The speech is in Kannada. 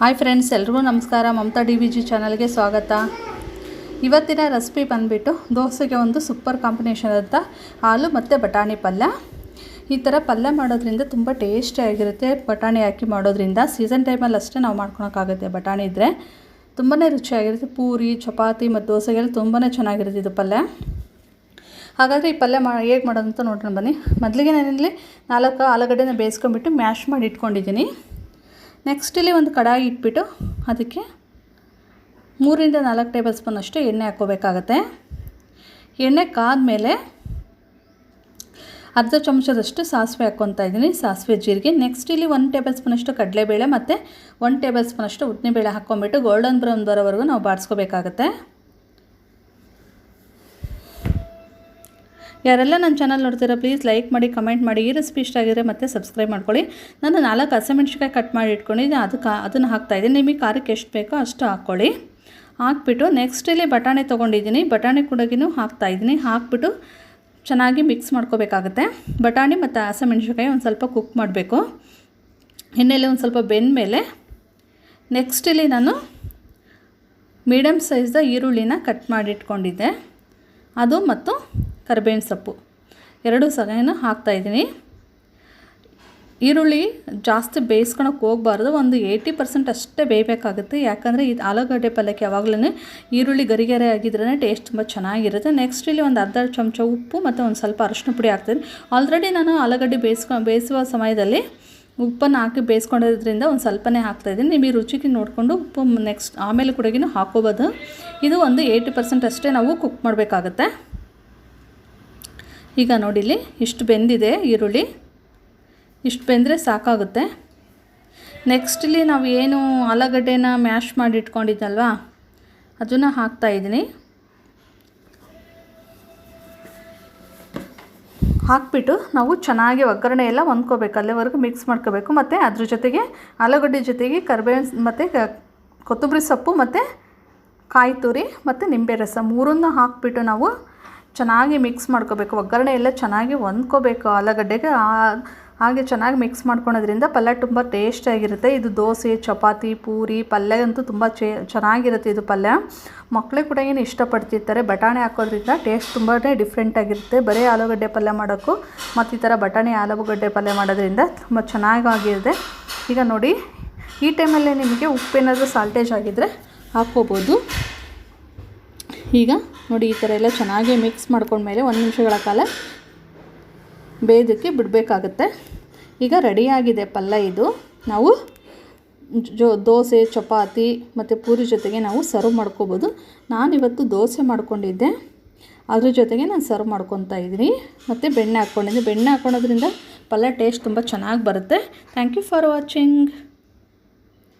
ಹಾಯ್ ಫ್ರೆಂಡ್ಸ್ ಎಲ್ರಿಗೂ ನಮಸ್ಕಾರ. ಮಮತಾ ಡಿ ವಿ ಜಿ ಚಾನಲ್ಗೆ ಸ್ವಾಗತ. ಇವತ್ತಿನ ರೆಸಿಪಿ ಬಂದುಬಿಟ್ಟು ದೋಸೆಗೆ ಒಂದು ಸೂಪರ್ ಕಾಂಬಿನೇಷನ್ ಅಂತ ಹಾಲು ಮತ್ತು ಬಟಾಣಿ ಪಲ್ಯ. ಈ ಥರ ಪಲ್ಯ ಮಾಡೋದ್ರಿಂದ ತುಂಬ ಟೇಸ್ಟಿಯಾಗಿರುತ್ತೆ ಬಟಾಣಿ ಹಾಕಿ ಮಾಡೋದ್ರಿಂದ ಸೀಸನ್ ಟೈಮಲ್ಲಿ ಅಷ್ಟೇ ನಾವು ಮಾಡ್ಕೊಳಕ್ಕಾಗುತ್ತೆ ಬಟಾಣಿ ಇದ್ದರೆ ತುಂಬಾ ರುಚಿಯಾಗಿರುತ್ತೆ. ಪೂರಿ, ಚಪಾತಿ ಮತ್ತು ದೋಸೆಗೆಲ್ಲ ತುಂಬಾ ಚೆನ್ನಾಗಿರುತ್ತೆ ಇದು ಪಲ್ಯ. ಹಾಗಾದರೆ ಈ ಪಲ್ಯ ಮಾ, ಹೇಗೆ ಮಾಡೋದಂತ ನೋಡೋಣ ಬನ್ನಿ. ಮೊದಲಿಗೆ ನಾನಿಲ್ಲಿ ನಾಲ್ಕು ಆಲೂಗಡ್ಡೆನ ಬೇಯಿಸ್ಕೊಂಬಿಟ್ಟು ಮ್ಯಾಶ್ ಮಾಡಿ ಇಟ್ಕೊಂಡಿದ್ದೀನಿ. ನೆಕ್ಸ್ಟ್ ಇಲ್ಲಿ ಒಂದು ಕಡಾಯಿ ಇಟ್ಬಿಟ್ಟು ಅದಕ್ಕೆ ಮೂರಿಂದ ನಾಲ್ಕು ಟೇಬಲ್ ಸ್ಪೂನ್ ಅಷ್ಟು ಎಣ್ಣೆ ಹಾಕ್ಕೋಬೇಕಾಗತ್ತೆ. ಎಣ್ಣೆ ಕಾದಮೇಲೆ ಅರ್ಧ ಚಮಚದಷ್ಟು ಸಾಸಿವೆ ಹಾಕ್ಕೊತಾ ಇದ್ದೀನಿ. ಸಾಸಿವೆ ಜೀರಿಗೆ. ನೆಕ್ಸ್ಟ್ ಇಲ್ಲಿ ಒಂದು ಟೇಬಲ್ ಸ್ಪೂನಷ್ಟು ಕಡಲೆಬೇಳೆ ಮತ್ತು ಒಂದು ಟೇಬಲ್ ಸ್ಪೂನಷ್ಟು ಉದ್ದಿನಬೇಳೆ ಹಾಕ್ಕೊಂಬಿಟ್ಟು ಗೋಲ್ಡನ್ ಬ್ರೌನ್ ಬರೋವರೆಗೂ ನಾವು ಬಾಡಿಸ್ಕೋಬೇಕಾಗತ್ತೆ ಯಾರೆಲ್ಲ ನನ್ನ ಚಾನಲ್ ನೋಡ್ತೀರಾ ಪ್ಲೀಸ್ ಲೈಕ್ ಮಾಡಿ ಕಮೆಂಟ್ ಮಾಡಿ. ಈ ರೆಸಿಪಿ ಇಷ್ಟ ಆಗಿದ್ರೆ ಮತ್ತೆ ಸಬ್ಸ್ಕ್ರೈಬ್ ಮಾಡ್ಕೊಳ್ಳಿ. ನಾನು ನಾಲ್ಕು ಹಸಿಮೆಣ್ಸಿಕಾಯಿ ಕಟ್ ಮಾಡಿ ಇಟ್ಕೊಂಡಿದ್ದೆ ಕಾ ಅದನ್ನು ಹಾಕ್ತಾಯಿದ್ದೀನಿ ನಿಮಗೆ ಖಾರಕ್ಕೆ ಎಷ್ಟು ಬೇಕೋ ಅಷ್ಟು ಹಾಕ್ಕೊಳ್ಳಿ. ಹಾಕ್ಬಿಟ್ಟು ನೆಕ್ಸ್ಟ್ ಇಲ್ಲಿ ಬಟಾಣಿ ತೊಗೊಂಡಿದ್ದೀನಿ. ಬಟಾಣಿ ಕೂಡಯೂ ಹಾಕ್ತಾ ಇದ್ದೀನಿ. ಹಾಕ್ಬಿಟ್ಟು ಚೆನ್ನಾಗಿ ಮಿಕ್ಸ್ ಮಾಡ್ಕೋಬೇಕಾಗುತ್ತೆ. ಬಟಾಣಿ ಮತ್ತು ಹಸಿಮೆಣ್ಸಿಕಾಯಿ ಒಂದು ಸ್ವಲ್ಪ ಕುಕ್ ಮಾಡಬೇಕು. ಎಣ್ಣೆಯಲ್ಲಿ ಒಂದು ಸ್ವಲ್ಪ ಬೆಂದಮೇಲೆ ನೆಕ್ಸ್ಟ್ ಇಲ್ಲಿ ನಾನು ಮೀಡಿಯಮ್ ಸೈಜ್ದ ಈರುಳ್ಳಿನ ಕಟ್ ಮಾಡಿ ಇಟ್ಕೊಂಡಿದ್ದೆ. ಅದು ಮತ್ತು ಕರಿಬೇವಿನ ಸೊಪ್ಪು. ಎರಡೂ ಸಗಣಿನ ಹಾಕ್ತಾಯಿದ್ದೀನಿ ಈರುಳ್ಳಿ ಜಾಸ್ತಿ ಬೇಯಿಸ್ಕೊಳಕ್ಕೆ ಹೋಗಬಾರ್ದು. ಒಂದು ಏಯ್ಟಿ ಪರ್ಸೆಂಟ್ ಅಷ್ಟೇ ಬೇಯಬೇಕಾಗುತ್ತೆ. ಯಾಕಂದರೆ ಇದು ಆಲೂಗಡ್ಡೆ ಪಲ್ಯಕ್ಕೆ ಯಾವಾಗಲೂ ಈರುಳ್ಳಿ ಗರಿಗೆರೆ ಆಗಿದ್ರೇ ಟೇಸ್ಟ್ ತುಂಬ ಚೆನ್ನಾಗಿರುತ್ತೆ. ನೆಕ್ಸ್ಟ್ ಇಲ್ಲಿ ಒಂದು ಅರ್ಧ ಚಮಚ ಉಪ್ಪು ಮತ್ತು ಒಂದು ಸ್ವಲ್ಪ ಅರಶಿನ ಪುಡಿ ಹಾಕ್ತೀನಿ ಆಲ್ರೆಡಿ ನಾನು ಆಲೂಗಡ್ಡೆ ಬೇಯಿಸ್ಕೊ, ಬೇಯಿಸುವ ಸಮಯದಲ್ಲಿ ಉಪ್ಪನ್ನು ಹಾಕಿ ಬೇಯಿಸ್ಕೊಂಡಿರೋದ್ರಿಂದ ಒಂದು ಸ್ವಲ್ಪನೇ ಹಾಕ್ತಾಯಿದ್ದೀನಿ ನಿಮಗೆ ರುಚಿಗೆ ನೋಡಿಕೊಂಡು ಉಪ್ಪು ನೆಕ್ಸ್ಟ್ ಆಮೇಲೆ ಕೂಡಗಿನೂ ಹಾಕೋಬೋದು. ಇದು ಒಂದು ಏಯ್ಟಿ ಪರ್ಸೆಂಟ್ ಅಷ್ಟೇ ನಾವು ಕುಕ್ ಮಾಡಬೇಕಾಗತ್ತೆ. ಈಗ ನೋಡಿಲಿ ಇಷ್ಟು ಬೆಂದಿದೆ ಈರುಳ್ಳಿ. ಇಷ್ಟು ಬೆಂದರೆ ಸಾಕಾಗುತ್ತೆ. ನೆಕ್ಸ್ಟ್ ಇಲ್ಲಿ ನಾವು ಏನು ಆಲೂಗಡ್ಡೆನ ಮ್ಯಾಶ್ ಮಾಡಿ ಇಟ್ಕೊಂಡಿದ್ದಲ್ವಾ, ಅದನ್ನು ಹಾಕ್ತಾಯಿದ್ದೀನಿ ಹಾಕ್ಬಿಟ್ಟು ನಾವು ಚೆನ್ನಾಗಿ ಒಗ್ಗರಣೆ ಎಲ್ಲ ಹೊಂದ್ಕೋಬೇಕು. ಅಲ್ಲಿವರೆಗೂ ಮಿಕ್ಸ್ ಮಾಡ್ಕೋಬೇಕು. ಮತ್ತು ಅದ್ರ ಜೊತೆಗೆ ಆಲೂಗಡ್ಡೆ ಜೊತೆಗೆ ಕರಿಬೇವಿನ ಮತ್ತು ಕೊತ್ತಂಬರಿ ಸೊಪ್ಪು ಮತ್ತು ಕಾಯಿ ತುರಿ ಮತ್ತು ನಿಂಬೆ ರಸ ಮೂರನ್ನು ಹಾಕ್ಬಿಟ್ಟು ನಾವು ಚೆನ್ನಾಗಿ ಮಿಕ್ಸ್ ಮಾಡ್ಕೋಬೇಕು. ಒಗ್ಗರಣೆ ಎಲ್ಲ ಚೆನ್ನಾಗಿ ಹೊಂದ್ಕೋಬೇಕು. ಆಲೂಗಡ್ಡೆಗೆ ಹಾಗೆ ಚೆನ್ನಾಗಿ ಮಿಕ್ಸ್ ಮಾಡ್ಕೊಳೋದ್ರಿಂದ ಪಲ್ಯ ತುಂಬ ಟೇಸ್ಟಿಯಾಗಿರುತ್ತೆ ಇದು ದೋಸೆ, ಚಪಾತಿ, ಪೂರಿ, ಪಲ್ಯ ಅಂತೂ ತುಂಬ ಚೆನ್ನಾಗಿರುತ್ತೆ ಇದು ಪಲ್ಯ. ಮಕ್ಕಳು ಕೂಡ ಏನು ಇಷ್ಟಪಡ್ತಿರ್ತಾರೆ. ಬಟಾಣಿ ಹಾಕೋದ್ರಿಂದ ಟೇಸ್ಟ್ ತುಂಬಾ ಡಿಫ್ರೆಂಟಾಗಿರುತ್ತೆ ಬರೀ ಆಲೂಗಡ್ಡೆ ಪಲ್ಯ ಮಾಡೋಕ್ಕೂ ಮತ್ತು ಈ ಥರ ಬಟಾಣಿ, ಆಲೂಗಡ್ಡೆ ಪಲ್ಯ ಮಾಡೋದ್ರಿಂದ ತುಂಬ ಚೆನ್ನಾಗಾಗಿರುತ್ತೆ ಈಗ ನೋಡಿ, ಈ ಟೈಮಲ್ಲಿ ನಿಮಗೆ ಉಪ್ಪೇನಾದರೂ ಸಾಲ್ಟೇಜ್ ಆಗಿದ್ದರೆ ಹಾಕ್ಕೋಬೋದು. ಈಗ ನೋಡಿ ಈ ಥರ ಎಲ್ಲ ಚೆನ್ನಾಗಿ ಮಿಕ್ಸ್ ಮಾಡ್ಕೊಂಡ್ಮೇಲೆ ಒಂದು ನಿಮಿಷಗಳ ಕಾಲ ಬೇಯೋದಕ್ಕೆ ಬಿಡಬೇಕಾಗತ್ತೆ. ಈಗ ರೆಡಿಯಾಗಿದೆ ಪಲ್ಲ ಇದು. ನಾವು ಜೋ ದೋಸೆ, ಚಪಾತಿ ಮತ್ತು ಪೂರಿ ಜೊತೆಗೆ ನಾವು ಸರ್ವ್ ಮಾಡ್ಕೋಬೋದು. ನಾನಿವತ್ತು ದೋಸೆ ಮಾಡ್ಕೊಂಡಿದ್ದೆ. ಅದ್ರ ಜೊತೆಗೆ ನಾನು ಸರ್ವ್ ಮಾಡ್ಕೊತಾ ಇದ್ದೀನಿ. ಮತ್ತು ಬೆಣ್ಣೆ ಹಾಕ್ಕೊಂಡಿದ್ದೆ. ಬೆಣ್ಣೆ ಹಾಕ್ಕೊಳೋದ್ರಿಂದ ಪಲ್ಲ ಟೇಸ್ಟ್ ತುಂಬ ಚೆನ್ನಾಗಿ ಬರುತ್ತೆ. Thank you for watching